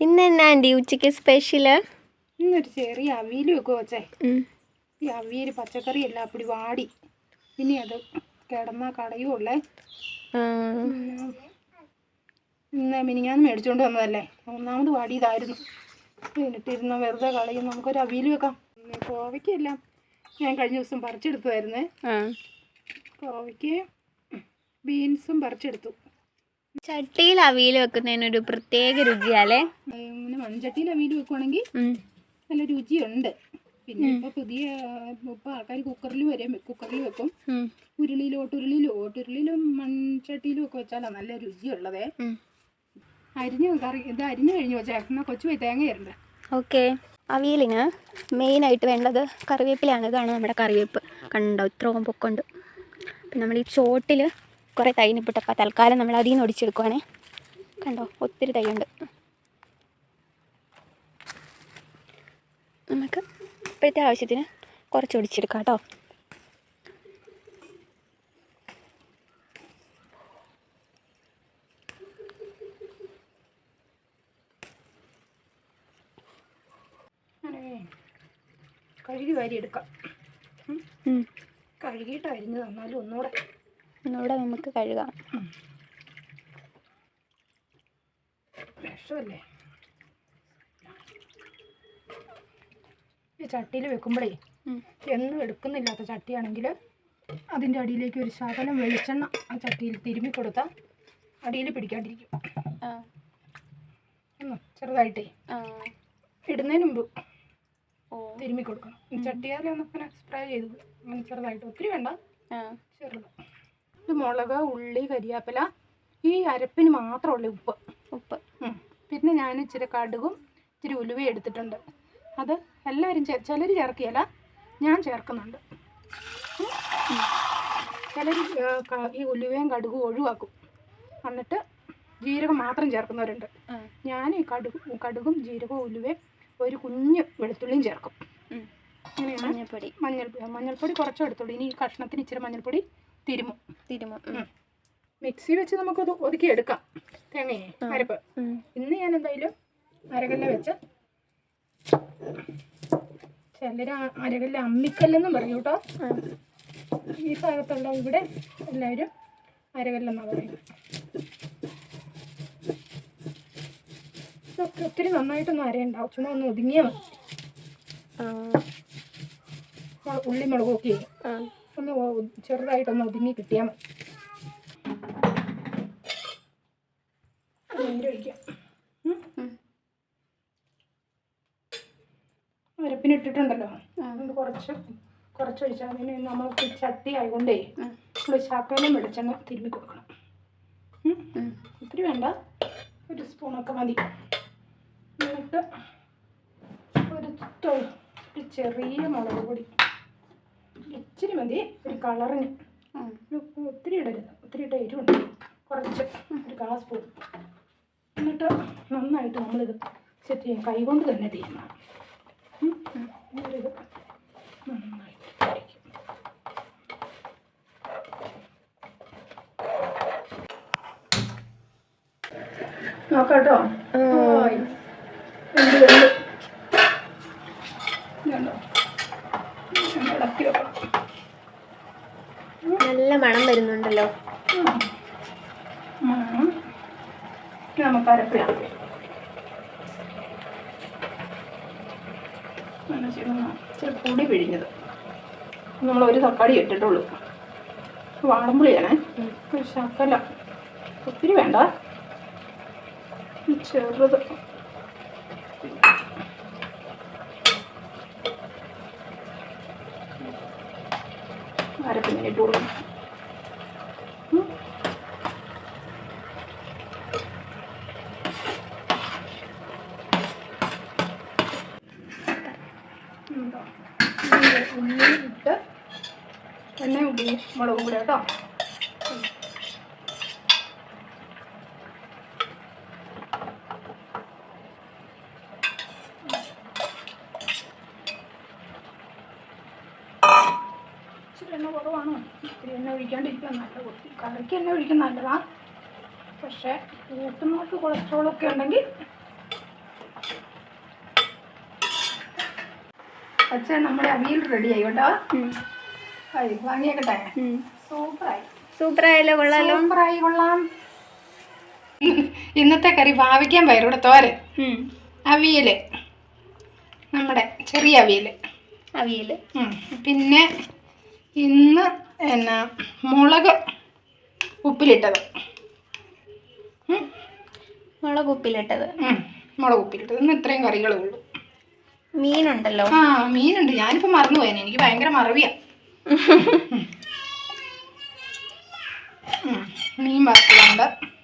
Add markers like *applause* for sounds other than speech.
ഇന്ന് എന്നാ ആന്റി ഉച്ചയ്ക്ക് സ്പെഷ്യൽ ഇന്നൊരു ചെറിയ അവിയൽ വെക്കുക വെച്ചേ. ഈ അവിയൽ പച്ചക്കറി എല്ലാം അപ്പടി വാടി. ഇനി അത് കിടന്നാ കടയുള്ളേ ഇന്ന് മിനിങ്ങാന്ന് മേടിച്ചുകൊണ്ട് വന്നതല്ലേ. ഒന്നാമത് വാടിയതായിരുന്നു. എന്നിട്ടിരുന്ന വെറുതെ കളയും നമുക്കൊരു അവിയൽ വെക്കാം. കോവയ്ക്കെല്ലാം ഞാൻ കഴിഞ്ഞ ദിവസം പറിച്ചെടുത്തതായിരുന്നേ. കോവയ്ക്ക് ബീൻസും പറിച്ചെടുത്തു. ചട്ടിയിൽ അവിയൽ വെക്കുന്നതിനൊരു പ്രത്യേക രുചിയാലേ മൺചട്ടിയിൽ അവിയൽ വെക്കുവാണെങ്കിൽ നല്ല രുചിയുണ്ട്. പിന്നെ ഇപ്പൊ പുതിയ ഇപ്പൊ ആൾക്കാർ കുക്കറിൽ വരെ കുക്കറിൽ വെക്കും. ഉരുളിയിലോട്ട് ഓട്ടുരുളിയിലോ ഓട്ടുരുളിയിലും മൺചട്ടിയിലും ഒക്കെ വെച്ചാലാ നല്ല രുചിയുള്ളതേ. അരിഞ്ഞു കറി ഇത് അരിഞ്ഞു കഴിഞ്ഞു വെച്ചാൽ എന്നാൽ കൊച്ചു പോയി തേങ്ങ ഇരണ്ട ഓക്കെ. അവിയലിന് മെയിനായിട്ട് വേണ്ടത് കറിവേപ്പിലാണ് ഇതാണ് നമ്മുടെ കറിവേപ്പ്. കണ്ടോ? ഇത്രയും പൊക്കമുണ്ട്. അപ്പം നമ്മൾ ഈ ചോട്ടിൽ കുറേ തൈനിപ്പിട്ടപ്പോൾ തൽക്കാലം നമ്മൾ അതിൽ നിന്ന് ഒടിച്ചെടുക്കുവാണേ. കണ്ടോ? ഒത്തിരി തൈയുണ്ട്. നമുക്ക് ഇപ്പോഴത്തെ ആവശ്യത്തിന് കുറച്ച് ഒടിച്ചെടുക്കാം കേട്ടോ. കഴുകി വാരി എടുക്കാം. കഴുകിയിട്ടായിരുന്നു ഉം. കഴുകിയിട്ട് അരിഞ്ഞ് തന്നാലും ഒന്നുകൂടെ ഒന്നുകൂടെ നമുക്ക് കഴുകാം. വിഷമല്ലേ? ഈ ചട്ടിയിൽ വെക്കുമ്പോഴേ. എന്നും എടുക്കുന്നില്ലാത്ത ചട്ടിയാണെങ്കിൽ അതിന്റെ അടിയിലേക്ക് ഒരു ശകലം വെളിച്ചെണ്ണ ആ ചട്ടിയിൽ തിരുമ്മി കൊടുത്താൽ അടിയിൽ പിടിക്കാണ്ടിരിക്കും. ചെറുതായിട്ടേ. ഇടുന്നതിന് മുമ്പ് ഓ. തിരുമ്മി കൊടുക്കണം. ഈ ചട്ടിയാലെ ഒന്ന് സ്പ്രേ ചെയ്ത് അങ്ങനെ ചെറുതായിട്ട്. ഒത്തിരി വേണ്ട. ആ. ചെറുത്. ഇത് മുളക് ഉള്ളി കരിയാപ്പില ഈ അരപ്പിന് മാത്രമുള്ള ഉപ്പ്. ഉപ്പ്. പിന്നെ ഞാൻ ഇച്ചിരി കടുകും ഇച്ചിരി ഉലുവയും എടുത്തിട്ടുണ്ട്. അത് എല്ലാവരും ചേർ ചിലർ ചേർക്കിയല്ല ഞാൻ ചേർക്കുന്നുണ്ട്. ചിലർ ഈ ഉലുവയും കടുകും ഒഴിവാക്കും. എന്നിട്ട് ജീരകം മാത്രം ചേർക്കുന്നവരുണ്ട്. ഞാൻ ഈ കടുക് കടുകും ജീരകവും ഉലുവയും ഒരു കുഞ്ഞ് വെളുത്തുള്ളിയും ചേർക്കും. മഞ്ഞൾപ്പൊടി. മഞ്ഞൾ മഞ്ഞൾപ്പൊടി കുറച്ച് എടുത്തോളൂ ഇനി ഈ കഷ്ണത്തിന് ഇച്ചിരി മഞ്ഞൾപ്പൊടി തിരുമും. തിരുമ മിക്സി വെച്ച് നമുക്കത് ഒതുക്കി എടുക്കാം. തേങ്ങയെ അരപ്പ്. ഇന്ന് ഞാൻ എന്തായാലും അരകല്ല വെച്ച് ചിലര് അരകല്ല അമ്മിക്കല്ലെന്നും പറയും കേട്ടോ. ഈ ഭാഗത്തുള്ള ഇവിടെ എല്ലാവരും അരകല്ലെന്നാണ് പറയുന്നത്. ഇതൊക്കെ ഒത്തിരി നന്നായിട്ടൊന്നും അരയുണ്ടാവും ചുമ്മാ ഒന്ന് ഒതുങ്ങിയാൽ മതി. ആ. ഒന്ന് ചെറുതായിട്ടൊന്ന് ഒതുങ്ങി കിട്ടിയാൽ മതി. നീര് ഒഴിക്കാം. അരപ്പിനിട്ടിട്ടുണ്ടല്ലോ അതുകൊണ്ട് കുറച്ച് കുറച്ച് ഒഴിച്ചാൽ പിന്നെ നമ്മൾക്ക് ചട്ടി ആയതുകൊണ്ടേ. നമ്മൾ ശകലം വെളിച്ചെണ്ണ തിരുമ്മി കൊടുക്കണം. ഒത്തിരി വേണ്ട. ഒരു സ്പൂണൊക്കെ മതി. എന്നിട്ട് ഒരു ചെറിയ മുളക് പൊടി. ഇച്ചിരി മതി. ഒരു കളറിന്. ഒത്തിരി ഇടരുത്. ഒത്തിരി ഇട്ട എരിവുണ്ട്. കുറച്ച്. ഒരു കാ സ്പൂൺ എന്നിട്ട് നന്നായിട്ട് നമ്മളിത് സെറ്റ് ചെയ്യാം. കൈകൊണ്ട് തന്നെ ചെയ്യണം ഉം. എന്നിട്ടിത് നന്നായിട്ട് കഴിക്കും നോക്കാം കേട്ടോ ആയി. വെന്ത് വെന്ത്. ഇതുണ്ടോ? ഒന്ന് ഇളക്കി വെക്കണം. നല്ല മണം വരുന്നുണ്ടല്ലോ. നമുക്ക് അരപ്പിടാം ഇച്ചിരി പൊടി പിഴിഞ്ഞത്. നമ്മൾ ഒരു തക്കാളി ഇട്ടിട്ടുള്ളൂ. വാളമ്പുളിയാണേ. ശക്കല ശകല. ഒത്തിരി വേണ്ട. ചെറുത്. അരപ്പിങ്ങനെ ഇട്ട് കൊടുക്കും ഉം. ഉണ്ടോ? ഉള്ളി ഉള്ളി ഇട്ട് എണ്ണ ഉള്ളി മുളകും കൂടെ കേട്ടോ ഇച്ചിരി എണ്ണ കുറവാണ്. ഇത്തിരി എണ്ണ ഒഴിക്കാണ്ടിരിക്കാൻ നല്ല കുറച്ച് കറിക്ക് എണ്ണ ഒഴിക്കുന്ന നല്ലതാണ് പക്ഷേ കൂട്ടുന്നവർക്ക് കൊളസ്ട്രോളൊക്കെ ഉണ്ടെങ്കിൽ പക്ഷേ നമ്മുടെ അവിയൽ റെഡിയായി കേട്ടോ. ആയി വാങ്ങിയേക്കട്ടെ. സൂപ്പറായി. സൂപ്പറായല്ലോ കൊള്ളാലോ. സൂപ്പറായി കൊള്ളാം. ഇന്നത്തെ കറി ഭാവിക്കാൻ പയറൂടെ തോരൻ. അവിയൽ നമ്മുടെ ചെറിയ അവിയൽ അവിയൽ പിന്നെ ഇന്ന് എന്നാ മുളക് ഉപ്പിലിട്ടത്. മുളക് ഉപ്പിലിട്ടത്. മുളക് ഉപ്പിലിട്ടത്. ഇന്ന് ഇത്രയും കറികളേ ഉള്ളൂ. മീനുണ്ടല്ലോ. ആ മീനുണ്ട്. ഞാനിപ്പോൾ മറന്നുപോയേനെ എനിക്ക് ഭയങ്കര മറവിയാ. *laughs* മീൻ വറുത്തതുണ്ട്.